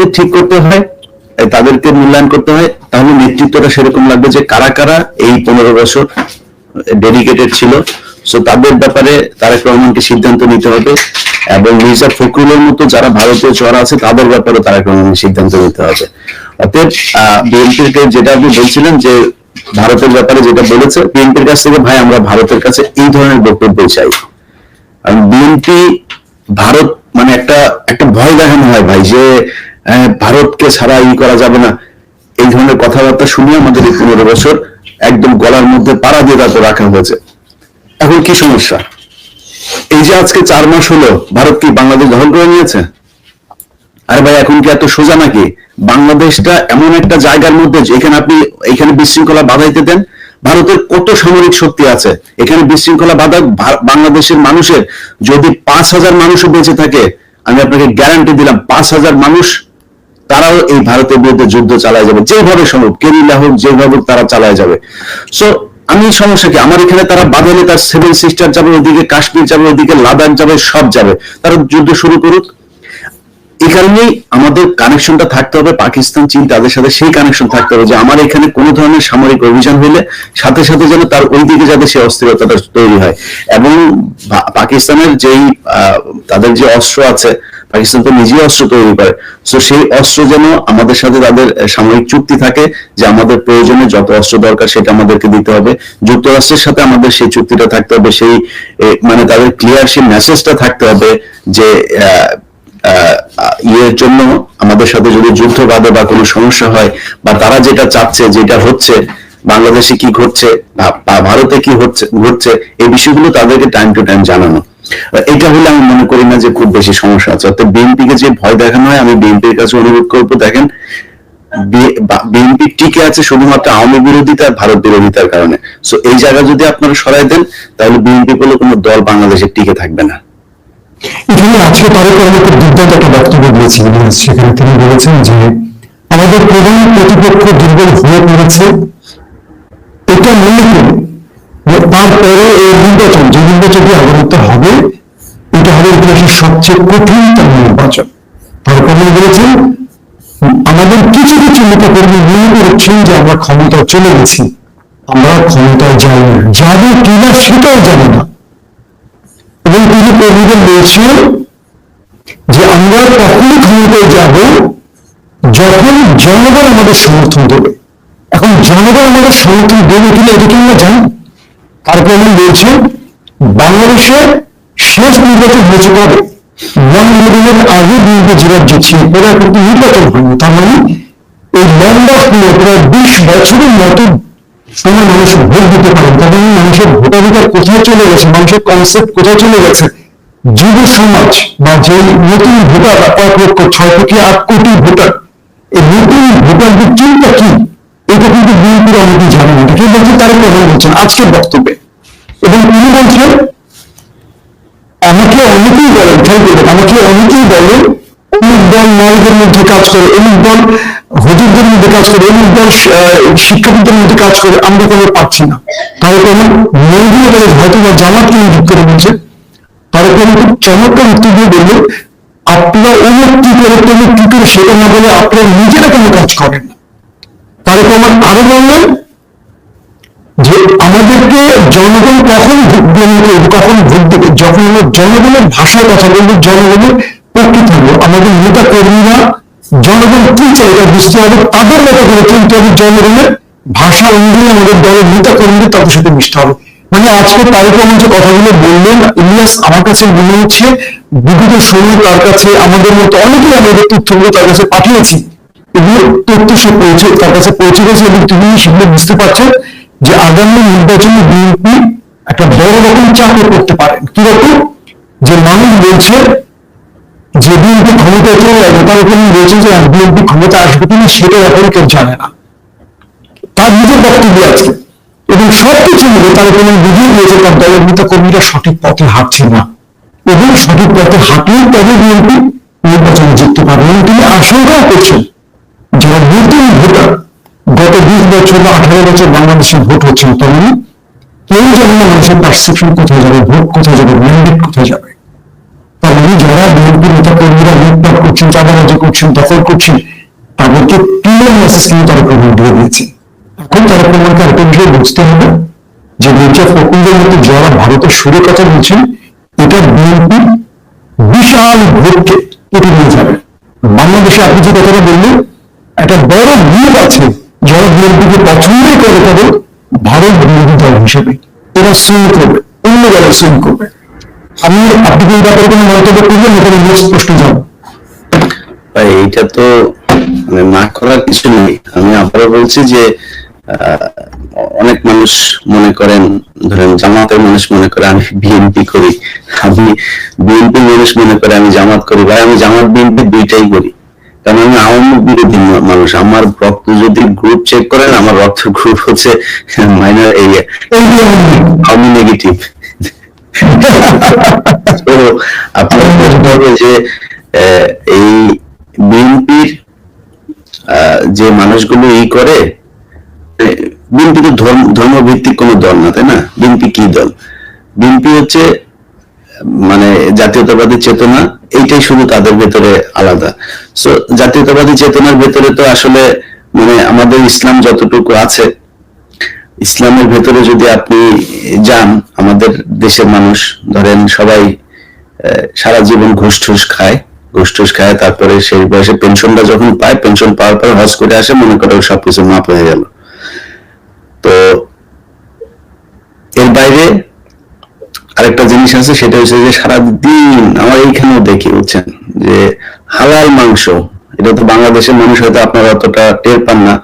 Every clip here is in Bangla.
যদি ঠিক করতে হয় তাদেরকে মূল্যায়ন করতে হয়, তাহলে নেতৃত্বটা সেরকম লাগবে যে কারা কারা এই পনেরো বছর ডেডিকেটেড ছিল। সো তাদের ব্যাপারে তারেক রহমানকে সিদ্ধান্ত নিতে হবে এবং মির্জা ফখরুলের মতো যারা ভারতীয় চড়া আছে, তাদের ব্যাপারে তারেক রহমানকে সিদ্ধান্ত নিতে হবে। অতএব বিএনপির যেটা আপনি বলছিলেন যে ভারতের ব্যাপারে যেটা বলেছে, বিএনপির কাছ থেকে, ভাই, আমরা ভারতের কাছে এই ধরনের বক্তব্য চাই। কারণ বিএনপি, ভারত মানে একটা একটা ভয় দেখানো হয় ভাই, যে ভারতকে ছাড়া ই করা যাবে না। এই ধরনের কথাবার্তা শুনে আমাদের এই পনেরো বছর একদম গলার মধ্যে পাড়া দিয়ে তারপর রাখা হয়েছে। এখন কি সমস্যা? এই যে আজকে চার মাস হলো, ভারত কি বাংলাদেশ দখল করে নিয়েছে? আরে ভাই, এখন কি এত সোজা নাকি? বাংলাদেশটা এমন একটা জায়গার মধ্যে যেখানে আপনি এখানে বিশৃঙ্খলা বাধাইতে দেন, ভারতের কত সামরিক শক্তি আছে? এখানে বিশৃঙ্খলা বাধা বাংলাদেশের মানুষের যদি পাঁচ হাজার মানুষও বেঁচে থাকে, আমি আপনাকে গ্যারান্টি দিলাম, পাঁচ হাজার মানুষ তারাও এই ভারতের বিরুদ্ধে যুদ্ধ চালায় যাবে, যেভাবে সম্ভব কেরিলা হোক যেভাবে তারা চালায় যাবে। সো আমি সমস্যা কি? আমার এখানে তারা বাঁধালে তার সেভেন সিস্টার যাবে, ওদিকে কাশ্মীর যাবে, ওদিকে লাদাখ যাবে, সব যাবে। তারা যুদ্ধ শুরু করুক। এই কারণেই আমাদের কানেকশনটা থাকতে হবে, পাকিস্তান, চীন, তাদের সাথে সেই কানেকশন থাকতে হবে যে আমার এখানে কোনো ধরনের সামরিক অভিযান হইলে সাথে সাথে যেন তার ওই দিকে যাতে সেই অস্থিরতাটা তৈরি হয়। এবং পাকিস্তানের যেই তাদের যে অস্ত্র আছে পাকিস্তান তো নিজেই অস্ত্র তৈরি করে। তো সেই অস্ত্র যেন আমাদের সাথে তাদের সামরিক চুক্তি থাকে যে আমাদের প্রয়োজনে যত অস্ত্র দরকার সেটা আমাদেরকে দিতে হবে। যুক্তরাষ্ট্রের সাথে আমাদের সেই চুক্তিটা থাকতে হবে, সেই মানে তাদের ক্লিয়ার সেই মেসেজটা থাকতে হবে যে ইয়ের জন্য আমাদের সাথে যদি যুদ্ধ বাঁধে বা কোনো সমস্যা হয় বা তারা যেটা চাচ্ছে, যেটা হচ্ছে, বাংলাদেশে কি ঘটছে ভারতে কি হচ্ছে, ঘটছে, এই বিষয়গুলো তাদেরকে টাইম টু টাইম জানানো। এটা হলে আমি মনে করি না যে খুব বেশি সমস্যা আছে। অর্থাৎ বিএনপিকে যে ভয় দেখানো হয়, আমি বিএনপির কাছে অনুরোধ করব, দেখেন বিএনপি টিকে আছে শুধুমাত্র আওয়ামী বিরোধিতা আর ভারত বিরোধিতার কারণে। সো এই জায়গা যদি আপনারা সরাই দেন, তাহলে বিএনপি বলে কোনো দল বাংলাদেশে টিকে থাকবে না। এখানে আজকে তারেক রহমান দুর্দান্ত একটা বক্তব্য দিয়েছিলেন সেখানে তিনি বলেছেন যে, আমাদের প্রধান প্রতিপক্ষ দুর্বল হয়ে পড়েছে। এটা মনে নির্বাচন যে নির্বাচনটি আগামীতে হবে, এটা হবে ইতিহাসের সবচেয়ে কঠিনতম নির্বাচন। রহমান বলেছেন, আমাদের কিছু কিছু নেতাকর্মী মনে করছেন যে আমরা ক্ষমতায় চলে গেছি। আমরা ক্ষমতায় যাই না। যাবে কিনা সেটাও জানি না। এবং তিনি কর্মীদের বলছেন যে, আমরা তখনই ক্ষমতায় যাব যখন জনগণ আমাদের সমর্থন দেবে। এখন জনগণ আমাদের সমর্থন দেবে কিনা এটা কি আমরা জানি? তারপর আমি বলছেন বাংলাদেশের শেষ নির্বাচন হয়েছে কবে? ওয়ান মিলিয়নের আগে যে রাজ্য ছিল এরা কিন্তু নির্বাচন হয়নি। তার মানে এই লম্বা প্রায় বিশ বছরের মতো সময় মানুষ ভোট দিতে পারেন। তবে মানুষের ভোটাধিকার কোথায় চলে গেছে? মানুষের কনসেপ্ট কোথায় চলে গেছে? যুব সমাজ বা যে নতুন ভোটার, এক লক্ষ ছয় থেকে আট কোটি ভোটার, এই নতুন ভোটারদের চিন্তা কি? এটা কিন্তু বিএনপির অনেকেই জানেন এটা কি বলছেন তারা কথা বলছেন আজকের বক্তব্যে এবং তিনি বলছেন আমাকে অনেকেই বলেন ইউ আমাকে অনেকেই বলেন অমুক দল নারীদের মধ্যে কাজ করে অমুক দল হুজুরদের মধ্যে কাজ করে অমুক দল আহ, শিক্ষাবিদদের মধ্যে কাজ করে আমরা কোনো পাচ্ছি না। তার বলে হয়তো বা জামাতকে ইঙ্গিত করে বলছে তার কারণ খুব চমৎকার উত্তর দিয়ে বললেন আপনারা অমুক কি করে তমুক কি করে সেটা না বলে আপনারা নিজেরা কোনো কাজ করেন তার আমার আরও বললেন যে আমাদেরকে জনগণ কখন ভোট দেবে কখন ভোট দেবে, যখন আমরা জনগণের ভাষায় কথা বলব, জনগণের পক্ষে থাকব আমাদের নেতা কর্মীরা জনগণ কি চাই এটা বুঝতে হবে, তাদের মতো করে কিন্তু হবে জনগণের ভাষা অনুযায়ী আমাদের দলের নেতা কর্মীদের তাদের সাথে মিশতে হবে। মানে আজকে তারেক রহমান যে কথাগুলো বললেন, ইলিয়াস আমার কাছে মনে হচ্ছে বিগত সময় তার কাছে আমাদের মতো অনেকেই আমাদের তথ্যগুলো তার কাছে পাঠিয়েছি, এগুলো তথ্য সে পৌঁছে তার কাছে পৌঁছে গেছে এবং তিনি সেগুলো বুঝতে পারছেন যে আগামী নির্বাচনে বিএনপি একটা বড় রকম চাপে করতে পারেন কীরকম? যে মানুষ বলছে, যে বিএনপি ক্ষমতায় চলে যাবে, তার বলছে যে বিএনপি ক্ষমতা আসবে কিনা সেটা এখন কেউ জানে না। তার নিজের বক্তব্য আছে। এবং সবকিছু মিলে তার উপর বুঝিয়ে দিয়েছে তার দলের নেতা কর্মীরা সঠিক পথে হাঁটছে না। এবং সঠিক পথে হাঁটলেই তবে বিএনপি নির্বাচনে জিততে এবং তিনি আশঙ্কাও করছেন যারা নতুন ভোটার গত বিশ বছর বা আঠারো বছর বাংলাদেশে ভোট তেমনি কেউ মানুষের কোথায় যাবে ভোট কোথায় যাবে ম্যান্ডেট কোথায় যাবে। যারা বিএনপি নেতা কর্মীরা লুটপাট করছেন চাঁদাবাজি করছেন, দখল করছেন, তাদেরকে ক্লিয়ার মেসেজ কিন্তু তারা প্রমাণ দিয়ে দিয়েছে। এখন তারা প্রমাণকে আরেকটা বিষয় বুঝতে হবে, যে মির্জা মতো যারা ভারতের সুরে কথা বলছেন এটা বিএনপি বিশাল ভোটকে কেটে নিয়ে যাবে। বাংলাদেশে আপনি যে কথাটা বললেন, একটা বড় গ্রুপ আছে বিএনপিকে পছন্দই করে তবে ভারত বিরোধী দল হিসেবে। এরা সুইং করবে অন্য দলে সুইং করবে। আমি আপনি এই ব্যাপারে কোনো মন্তব্য করবেন? এখানে নেক্সট প্রশ্ন যাব এইটা তো মানে না করার কিছু নেই। আমি আবারও বলছি যে অনেক মানুষ মনে করেন, ধরেন জামাতের মানুষ মনে করে আমি বিএনপি করি। আমি বিএনপি মানুষ মনে করে আমি জামাত করি। ভাই, আমি জামাত, বিএনপি দুইটাই করি। কারণ আমি আওয়ামী লীগ বিরোধী মানুষ। আমার রক্ত যদি গ্রুপ চেক করেন, আমার রক্ত গ্রুপ হচ্ছে এই এই আমি- নেগেটিভ হবে যে এই বিএনপির যে মানুষগুলো ই করে বিএনপি তো ধর্ম, ধর্মভিত্তিক কোনো দল না, তাই না? বিএনপি কি দল? বিএনপি হচ্ছে মানে জাতীয়তাবাদী চেতনা, এইটাই শুধু তাদের ভেতরে আলাদা। সো জাতীয়তাবাদী চেতনার ভেতরে তো আসলে মানে আমাদের ইসলাম যতটুকু আছে, ইসলামের ভেতরে যদি আপনি যান, আমাদের দেশের মানুষ, ধরেন সবাই সারা জীবন ঘুষ ঠুস খায় ঘুষ ঠুস খায়, তারপরে সেই বয়সে পেনশনটা যখন পায়, পেনশন পাওয়ার পর হজ করে আসে, মনে করে সবকিছু মাপ হয়ে গেল। তো এর বাইরে আরেকটা জিনিস আছে, সেটা হচ্ছে যে সারাদিন আমার এইখানেও দেখি, বুঝছেন? যে হালাল মাংস, এটা তো বাংলাদেশের মানুষ হয়তো আপনারা অতটা টের পান না।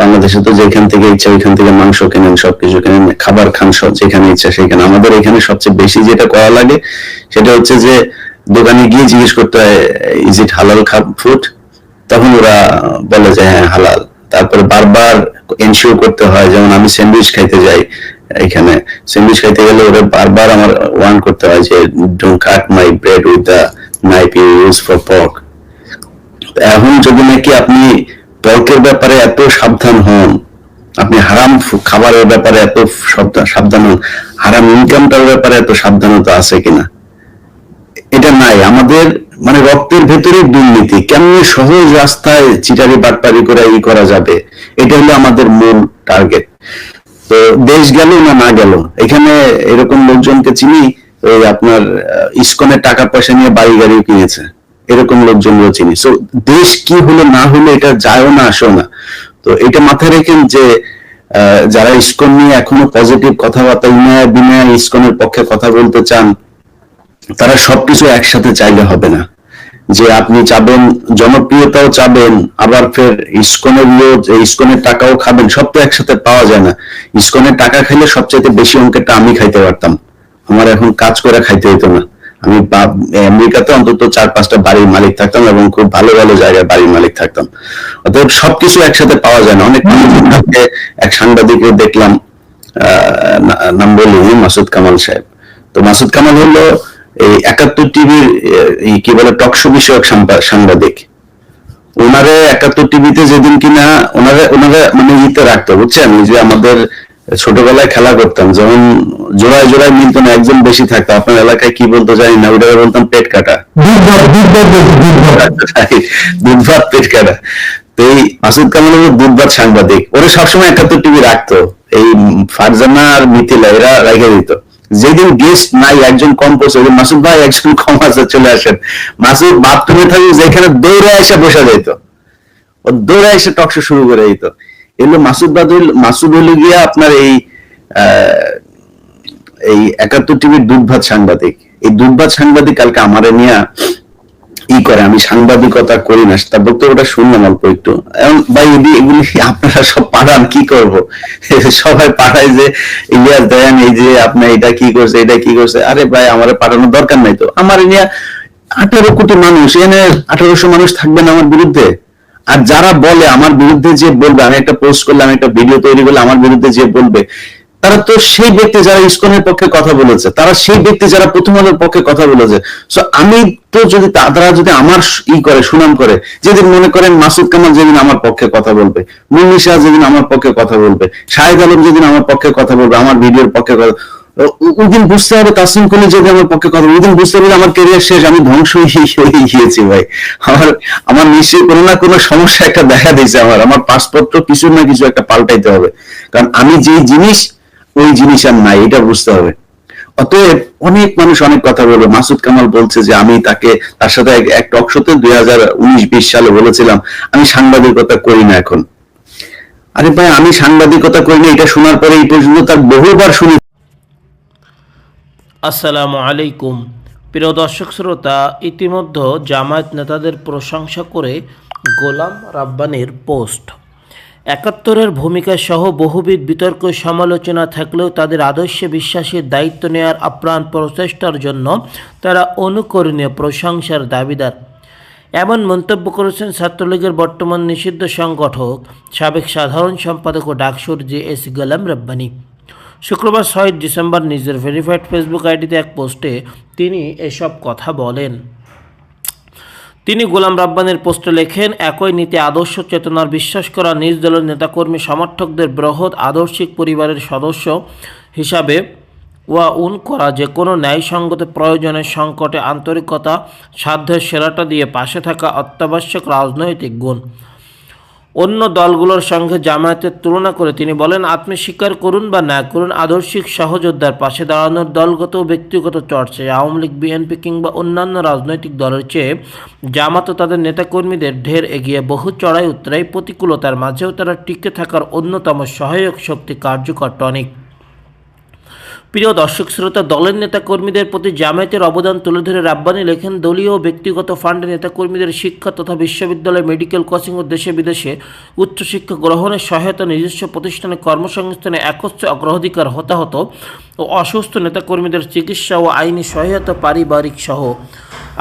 বাংলাদেশে তো যেখান থেকে ইচ্ছা ওইখান থেকে মাংস কেনেন, সবকিছু কেনেন, খাবার খান যেখানে ইচ্ছা সেখানে। আমাদের এখানে সবচেয়ে বেশি যেটা করা লাগে, সেটা হচ্ছে যে দোকানে গিয়ে জিজ্ঞেস করতে হয়, ইজ ইট হালাল ফুড তখন ওরা বলে যে হ্যাঁ হালাল। তারপরে বারবার এনশিওর করতে হয়, যেমন আমি স্যান্ডউইচ খাইতে যাই এখানে। স্যান্ডউইচ খাইতে গেলে ওরা বারবার আমার ওয়ার্ন করতে হয় যে don't cut my bread with the knife you use for pork এখন যদি নাকি আপনি পর্কের ব্যাপারে এত সাবধান হন, আপনি হারাম খাবারের ব্যাপারে এত সাবধান সাবধান হন, হারাম ইনকামটার ব্যাপারে এত সাবধানতা আছে কিনা? এটা নাই। আমাদের মানে রক্তের ভেতরে দুর্নীতি। কেমন সহজ রাস্তায় চিটারি বাটপারি করে ই করা যাবে? এটা হলো আমাদের মূল টার্গেট তো দেশ গেল না না গেল? এখানে এরকম লোকজনকে চিনি, ওই আপনার ইসকনের টাকা পয়সা নিয়ে বাড়ি গাড়িও কিনেছে। এরকম লোকজনও চিনি। সো দেশ কি হলো না হলো এটা যায়ও না আসো না। তো এটা মাথায় রেখেন যে যারা ইস্কন নিয়ে এখনও পজিটিভ কথাবার্তা উন্নয় বিনয় ইস্কনের পক্ষে কথা বলতে চান তারা সবকিছু একসাথে চাইলে হবে না। যে আপনি চাবেন জনপ্রিয়তাও চাবেন আবার ফের ইসকনের লোক ইসকনের টাকাও খাবেন সব তো একসাথে পাওয়া যায় না। ইসকনের টাকা খাইলে সবচাইতে বেশি অঙ্কেরটা আমি খাইতে পারতাম। আমার এখন কাজ করে খাইতে হতো না। আমি আমেরিকাতে অন্তত চার পাঁচটা বাড়ির মালিক থাকতাম এবং খুব ভালো ভালো জায়গায় বাড়ির মালিক থাকতাম। অতএব সবকিছু একসাথে পাওয়া যায় না। অনেক এক সাংবাদিককে দেখলাম আহ, নাম বলি মাসুদ কামাল সাহেব। তো মাসুদ কামাল হলো এই একাত্তর টিভির কি বলে টকশো বিষয়ক সাংবাদিক। ওনারে একাত্তর টিভিতে যেদিন কিনা ওনারে ওনারে মানে ইতে রাখতো বুঝছেন? যে আমাদের ছোটবেলায় খেলা করতাম যেমন জোড়ায় জোড়ায় মিলতো না একজন বেশি থাকতো আপনার এলাকায় কি বলতো জানি না ওটা বলতাম পেট কাটা। দুধ ভাত পেট কাটা। তো এই মাসুদ কামাল দুধ ভাত সাংবাদিক। ওরা সবসময় একাত্তর টিভি রাখতো। এই ফারজানা আর মিথিলা এরা রেখে দিত। যেদিন গেস্ট নাই, একজন কম পড়ছে, ওই মাসুদ ভাই একজন কম আছে, চলে আসেন। মাসুদ বাথরুমে থাকি, যেখানে দৌড়ে এসে বসা যেত ও দৌড়ে এসে টকশো শুরু করে দিত। এগুলো মাসুদ বাদ মাসুদ হলো গিয়া আপনার এই এই একাত্তর টিভির দুধ ভাত সাংবাদিক। এই দুধ ভাত সাংবাদিক কালকে আমারে নিয়ে ই করে, আমি সাংবাদিকতা করি না তার বক্তব্যটা শুনলাম অল্প একটু। ভাই, এদি- এগুলি আপনারা সব পাঠান, কি করব? সবাই পাঠায় যে, ইলিয়াস দেন এই যে আপনার এটা কি করছে, এটা কি করছে। আরে ভাই, আমার পাঠানোর দরকার নাই তো। আমার নিয়ে আঠারো কোটি মানুষ এনে আঠারোশো মানুষ থাকবেন আমার বিরুদ্ধে। আর যারা বলে, আমার বিরুদ্ধে যে বলবে, আমি একটা পোস্ট করলে আমি একটা ভিডিও তৈরি করলে আমার বিরুদ্ধে যে বলবে তারা তো সেই ব্যক্তি যারা ইসকনের পক্ষে কথা বলেছে তারা সেই ব্যক্তি যারা প্রথম আলোর পক্ষে কথা বলেছে। সো আমি তো যদি তারা যদি আমার ই করে সুনাম করে যেদিন মনে করেন মাসুদ কামাল যেদিন আমার পক্ষে কথা বলবে মুন্নি শাহ যেদিন আমার পক্ষে কথা বলবে শাহেদ আলম যেদিন আমার পক্ষে কথা বলবে আমার ভিডিওর পক্ষে কথা ও- ওই দিন বুঝতে হবে তাসলিম করলে যদি আমার পক্ষে কথা বলে, ওই দিন বুঝতে হবে আমার কেরিয়ার শেষ আমি ধ্বংস হয়ে গিয়েছি ভাই। আমার আমার নিশ্চয়ই কোনো না কোনো সমস্যা একটা দেখা দিয়েছে আমার আমার পাসপোর্ট কিছু না কিছু একটা পাল্টাইতে হবে। কারণ আমি যে জিনিস ওই জিনিস আর নাই, এটা বুঝতে হবে। অতএব অনেক মানুষ অনেক কথা বলবে। মাসুদ কামাল বলছে যে, আমি তাকে, তার সাথে এক- টক শোতে দুই হাজার উনিশ, বিশ সালে বলেছিলাম, আমি সাংবাদিকতা করি না এখন। আরে ভাই, আমি সাংবাদিকতা করি না, এটা শোনার পরে এই পর্যন্ত তার বহুবার শুনি। আসসালামু আলাইকুম। প্রিয় দর্শক শ্রোতা, ইতিমধ্যে জামায়াত নেতাদের প্রশংসা করে গোলাম রাব্বানির পোস্ট। একাত্তরের ভূমিকা সহ বহুবিধ বিতর্ক সমালোচনা থাকলেও তাদের আদর্শে বিশ্বাসের দায়িত্ব নেওয়ার আপ্রাণ প্রচেষ্টার জন্য তারা অনুকরণীয় প্রশংসার দাবিদার। এমন মন্তব্য করেছেন ছাত্রলীগের বর্তমান নিষিদ্ধ সংগঠক, সাবেক সাধারণ সম্পাদক ও ডাকসুর জে এস গোলাম রব্বানি। শুক্রবার ছয় ডিসেম্বর নিজের ভেরিফাইড ফেসবুক আইডিতে এক পোস্টে তিনি এসব কথা বলেন। তিনি গোলাম রাব্বানের পোস্টে লেখেন, একই নীতি আদর্শ চেতনার বিশ্বাস করা নিজ দলের নেতাকর্মী সমর্থকদের বৃহৎ আদর্শিক পরিবারের সদস্য হিসাবে ওয়া উন করা যে কোনো ন্যায়সঙ্গত প্রয়োজনের সংকটে আন্তরিকতা, সাধ্যের সেরাটা দিয়ে পাশে থাকা অত্যাবশ্যক রাজনৈতিক গুণ। অন্য দলগুলোর সঙ্গে জামায়াতের তুলনা করে তিনি বলেন, আপনি স্বীকার করুন বা না করুন, আদর্শিক সহযোদ্ধার পাশে দাঁড়ানোর দলগত ও ব্যক্তিগত চর্চায় আওয়ামী লীগ, বিএনপি কিংবা অন্যান্য রাজনৈতিক দলের চেয়ে জামাত ও তাদের নেতাকর্মীদের ঢের এগিয়ে বহু চড়াই উত্তরাই প্রতিকূলতার মাঝেও তারা টিকে থাকার অন্যতম সহায়ক শক্তি কার্যকর টনিক। প্রিয় দর্শক শ্রোতা, দলের নেতাকর্মীদের প্রতি জামায়াতের অবদান তুলে ধরে রাব্বানি লেখেন, দলীয় ব্যক্তিগত ফান্ডে নেতাকর্মীদের শিক্ষা তথা বিশ্ববিদ্যালয় মেডিকেল কোচিং ও দেশে বিদেশে উচ্চশিক্ষা গ্রহণের সহায়তা নিজস্ব প্রতিষ্ঠানে কর্মসংস্থানে একত্রে অগ্রাধিকার, হতাহত ও অসুস্থ নেতাকর্মীদের চিকিৎসা ও আইনি সহায়তা পারিবারিক সহ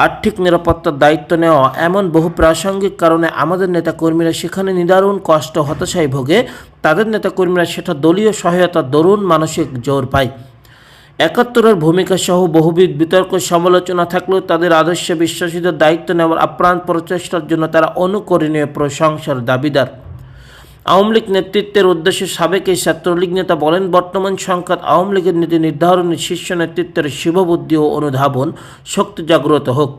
আর্থিক নিরাপত্তার দায়িত্ব নেওয়া এমন বহু প্রাসঙ্গিক কারণে আমাদের নেতাকর্মীরা সেখানে নিদারুণ কষ্ট হতাশায় ভোগে। তাদের নেতাকর্মীরা সেটা দলীয় সহায়তা দরুণ মানসিক জোর পায়। একাত্তরের ভূমিকা সহ বহুবিধ বিতর্ক, সমালোচনা থাকলেও তাদের আদর্শে বিশ্বাসীদের দায়িত্ব নেওয়ার আপ্রাণ প্রচেষ্টার জন্য তারা অনুকরণীয় প্রশংসার দাবিদার। আওয়ামী লীগ নেতৃত্বের উদ্দেশ্যে সাবেক এই ছাত্রলীগ নেতা বলেন, বর্তমান সংখ্যাত আওয়ামী লীগের নীতি নির্ধারণে শীর্ষ নেতৃত্বের শিববুদ্ধি ও অনুধাবন শক্তি জাগ্রত হোক।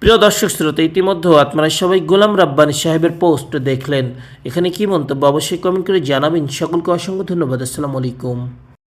প্রিয় দর্শক শ্রোতা ইতিমধ্যে আপনারা সবাই গোলাম রাব্বানি সাহেবের পোস্ট দেখলেন। এখানে কি মন্তব্য? অবশ্যই কমেন্ট করে জানাবেন। সকলকে অসংখ্য ধন্যবাদ। আসসালামু আলাইকুম।